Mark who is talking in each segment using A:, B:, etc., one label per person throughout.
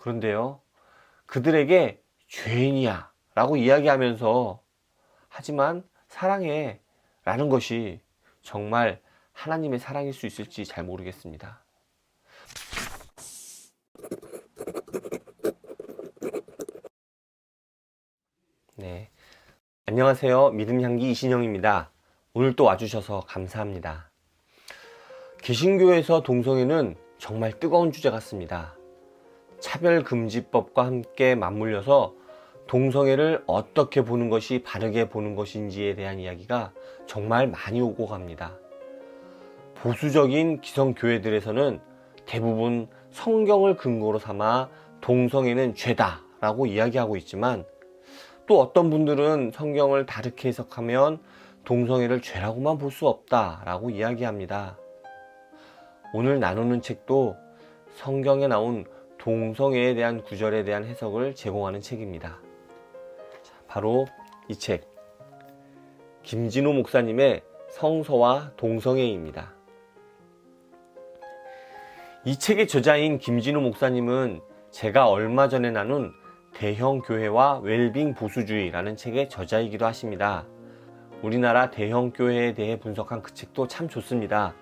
A: 그런데요, 그들에게 죄인이야 라고 이야기하면서 하지만 사랑해 라는 것이 정말 하나님의 사랑일 수 있을지 잘 모르겠습니다. 네. 안녕하세요. 믿음향기 이신영입니다. 오늘 또 와주셔서 감사합니다. 개신교에서 동성애는 정말 뜨거운 주제 같습니다. 차별금지법과 함께 맞물려서 동성애를 어떻게 보는 것이 바르게 보는 것인지에 대한 이야기가 정말 많이 오고 갑니다. 보수적인 기성교회들에서는 대부분 성경을 근거로 삼아 동성애는 죄다 라고 이야기하고 있지만 또 어떤 분들은 성경을 다르게 해석하면 동성애를 죄라고만 볼 수 없다 라고 이야기합니다. 오늘 나누는 책도 성경에 나온 동성애에 대한 구절에 대한 해석을 제공하는 책입니다. 자, 바로 이 책, 김진호 목사님의 성서와 동성애입니다. 이 책의 저자인 김진호 목사님은 제가 얼마 전에 나눈 대형 교회와 웰빙 보수주의라는 책의 저자이기도 하십니다. 우리나라 대형 교회에 대해 분석한 그 책도 참 좋습니다.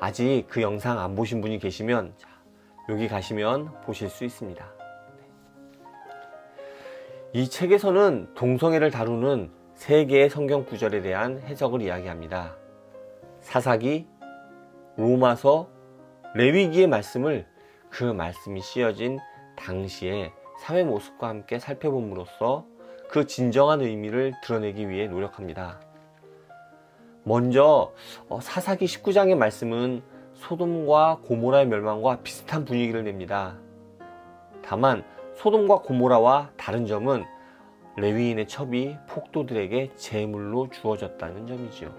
A: 아직 그 영상 안 보신 분이 계시면 자, 여기 가시면 보실 수 있습니다. 이 책에서는 동성애를 다루는 세 개의 성경 구절에 대한 해석을 이야기합니다. 사사기, 로마서, 레위기의 말씀을 그 말씀이 씌어진 당시의 사회 모습과 함께 살펴봄으로써 그 진정한 의미를 드러내기 위해 노력합니다. 먼저 어, 사사기 19장의 말씀은 소돔과 고모라의 멸망과 비슷한 분위기를 냅니다. 다만 소돔과 고모라와 다른 점은 레위인의 첩이 폭도들에게 제물로 주어졌다는 점이지요.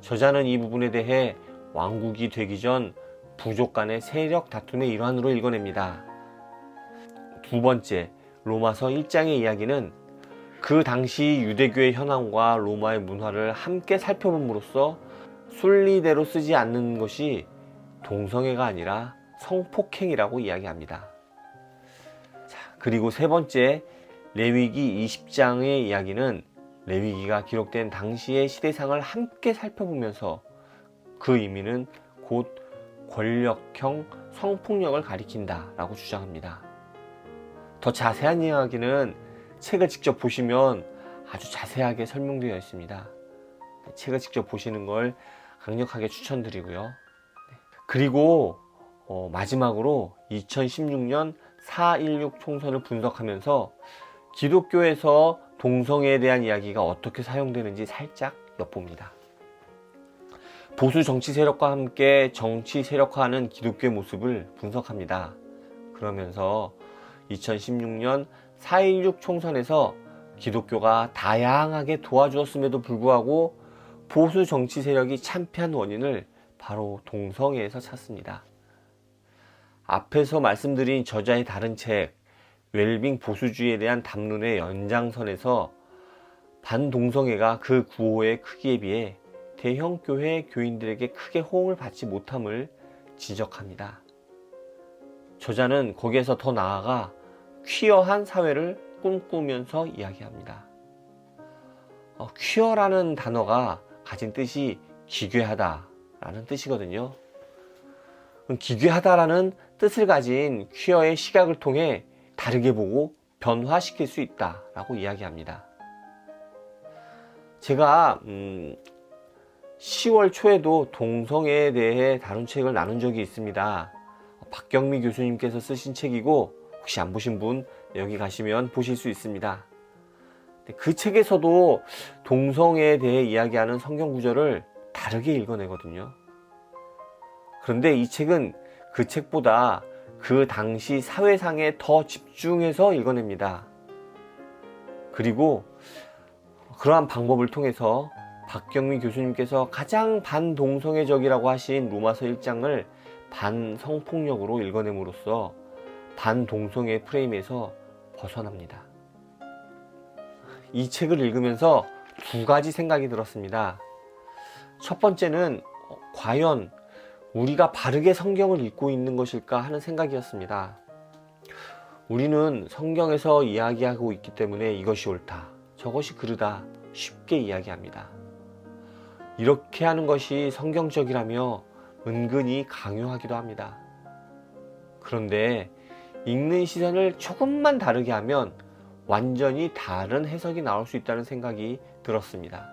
A: 저자는 이 부분에 대해 왕국이 되기 전 부족 간의 세력 다툼의 일환으로 읽어냅니다. 두 번째, 로마서 1장의 이야기는 그 당시 유대교의 현황과 로마의 문화를 함께 살펴봄으로써 순리대로 쓰지 않는 것이 동성애가 아니라 성폭행이라고 이야기합니다. 자, 그리고 세 번째, 레위기 20장의 이야기는 레위기가 기록된 당시의 시대상을 함께 살펴보면서 그 의미는 곧 권력형 성폭력을 가리킨다라고 주장합니다. 더 자세한 이야기는 책을 직접 보시면 아주 자세하게 설명되어 있습니다. 책을 직접 보시는 걸 강력하게 추천드리고요. 네. 그리고 어, 마지막으로 2016년 4.16 총선을 분석하면서 기독교에서 동성애에 대한 이야기가 어떻게 사용되는지 살짝 엿봅니다. 보수 정치 세력과 함께 정치 세력화하는 기독교의 모습을 분석합니다. 그러면서 2016년 4.16 총선에서 기독교가 다양하게 도와주었음에도 불구하고 보수 정치 세력이 참패한 원인을 바로 동성애에서 찾습니다. 앞에서 말씀드린 저자의 다른 책, 웰빙 보수주의에 대한 담론의 연장선에서 반동성애가 그 구호의 크기에 비해 대형 교회 교인들에게 크게 호응을 받지 못함을 지적합니다. 저자는 거기에서 더 나아가 퀴어한 사회를 꿈꾸면서 이야기합니다. 어, 퀴어라는 단어가 가진 뜻이 기괴하다라는 뜻이거든요. 기괴하다라는 뜻을 가진 퀴어의 시각을 통해 다르게 보고 변화시킬 수 있다라고 이야기합니다. 제가 음, 10월 초에도 동성애에 대해 다룬 책을 나눈 적이 있습니다. 박경미 교수님께서 쓰신 책이고 혹시 안 보신 분 여기 가시면 보실 수 있습니다. 그 책에서도 동성애에 대해 이야기하는 성경 구절을 다르게 읽어내거든요. 그런데 이 책은 그 책보다 그 당시 사회상에 더 집중해서 읽어냅니다. 그리고 그러한 방법을 통해서 박경미 교수님께서 가장 반동성애적이라고 하신 로마서 1장을 반성폭력으로 읽어냄으로써 반동성애 프레임에서 벗어납니다. 이 책을 읽으면서 두 가지 생각이 들었습니다. 첫 번째는 어, 과연 우리가 바르게 성경을 읽고 있는 것일까 하는 생각이었습니다. 우리는 성경에서 이야기하고 있기 때문에 이것이 옳다, 저것이 그르다 쉽게 이야기합니다. 이렇게 하는 것이 성경적이라며 은근히 강요하기도 합니다. 그런데 읽는 시선을 조금만 다르게 하면 완전히 다른 해석이 나올 수 있다는 생각이 들었습니다.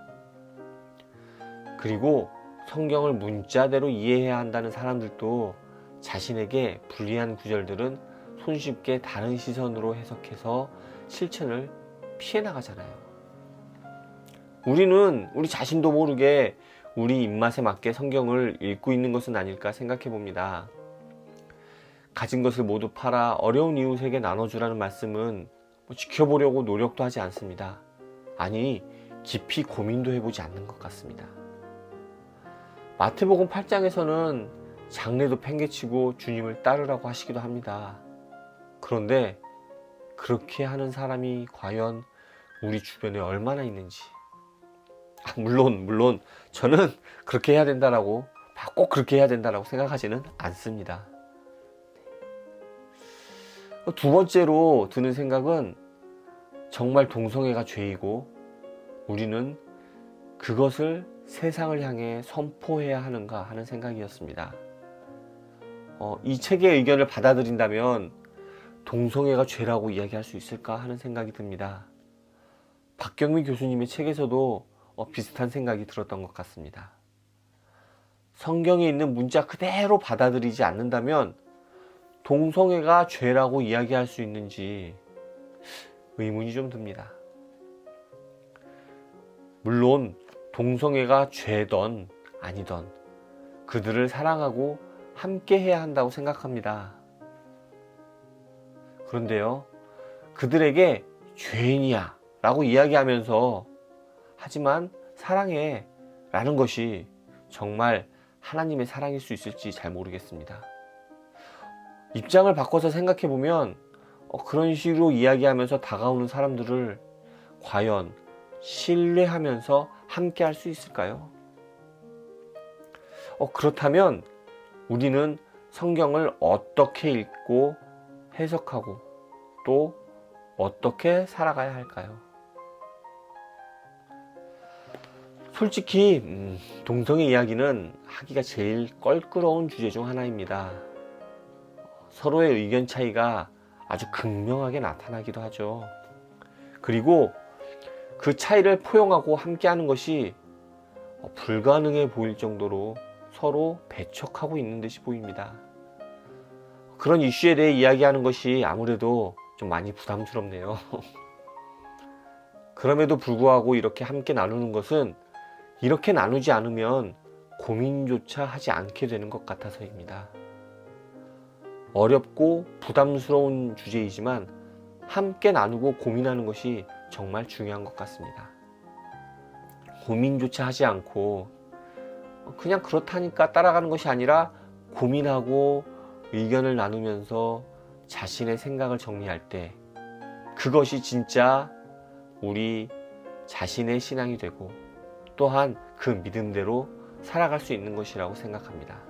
A: 그리고 성경을 문자대로 이해해야 한다는 사람들도 자신에게 불리한 구절들은 손쉽게 다른 시선으로 해석해서 실천을 피해 나가잖아요. 우리는 우리 자신도 모르게 우리 입맛에 맞게 성경을 읽고 있는 것은 아닐까 생각해 봅니다. 가진 것을 모두 팔아 어려운 이웃에게 나눠주라는 말씀은 뭐 지켜보려고 노력도 하지 않습니다. 아니, 깊이 고민도 해보지 않는 것 같습니다. 마태복음 8장에서는 장례도 팽개치고 주님을 따르라고 하시기도 합니다. 그런데 그렇게 하는 사람이 과연 우리 주변에 얼마나 있는지. 아, 물론, 물론, 저는 그렇게 해야 된다라고, 꼭 그렇게 해야 된다라고 생각하지는 않습니다. 두 번째로 드는 생각은 정말 동성애가 죄이고 우리는 그것을 세상을 향해 선포해야 하는가 하는 생각이었습니다. 어, 이 책의 의견을 받아들인다면 동성애가 죄라고 이야기할 수 있을까 하는 생각이 듭니다. 박경민 교수님의 책에서도 어, 비슷한 생각이 들었던 것 같습니다. 성경에 있는 문자 그대로 받아들이지 않는다면 동성애가 죄라고 이야기할 수 있는지 의문이 좀 듭니다. 물론 동성애가 죄던 아니던 그들을 사랑하고 함께 해야 한다고 생각합니다. 그런데요, 그들에게 죄인이야 라고 이야기하면서 하지만 사랑해 라는 것이 정말 하나님의 사랑일 수 있을지 잘 모르겠습니다. 입장을 바꿔서 생각해 보면 어, 그런 식으로 이야기하면서 다가오는 사람들을 과연 신뢰하면서 함께 할 수 있을까요? 어, 그렇다면 우리는 성경을 어떻게 읽고 해석하고 또 어떻게 살아가야 할까요? 솔직히 음, 동성애 이야기는 하기가 제일 껄끄러운 주제 중 하나입니다. 서로의 의견 차이가 아주 극명하게 나타나기도 하죠. 그리고 그 차이를 포용하고 함께하는 것이 불가능해 보일 정도로 서로 배척하고 있는 듯이 보입니다. 그런 이슈에 대해 이야기하는 것이 아무래도 좀 많이 부담스럽네요. 그럼에도 불구하고 이렇게 함께 나누는 것은 이렇게 나누지 않으면 고민조차 하지 않게 되는 것 같아서입니다. 어렵고 부담스러운 주제이지만 함께 나누고 고민하는 것이 정말 중요한 것 같습니다. 고민조차 하지 않고 그냥 그렇다니까 따라가는 것이 아니라 고민하고 의견을 나누면서 자신의 생각을 정리할 때 그것이 진짜 우리 자신의 신앙이 되고 또한 그 믿음대로 살아갈 수 있는 것이라고 생각합니다.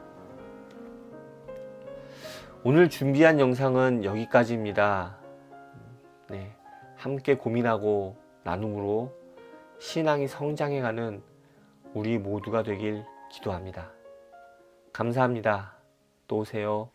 A: 오늘 준비한 영상은 여기까지입니다. 네, 함께 고민하고 나눔으로 신앙이 성장해가는 우리 모두가 되길 기도합니다. 감사합니다. 또 오세요.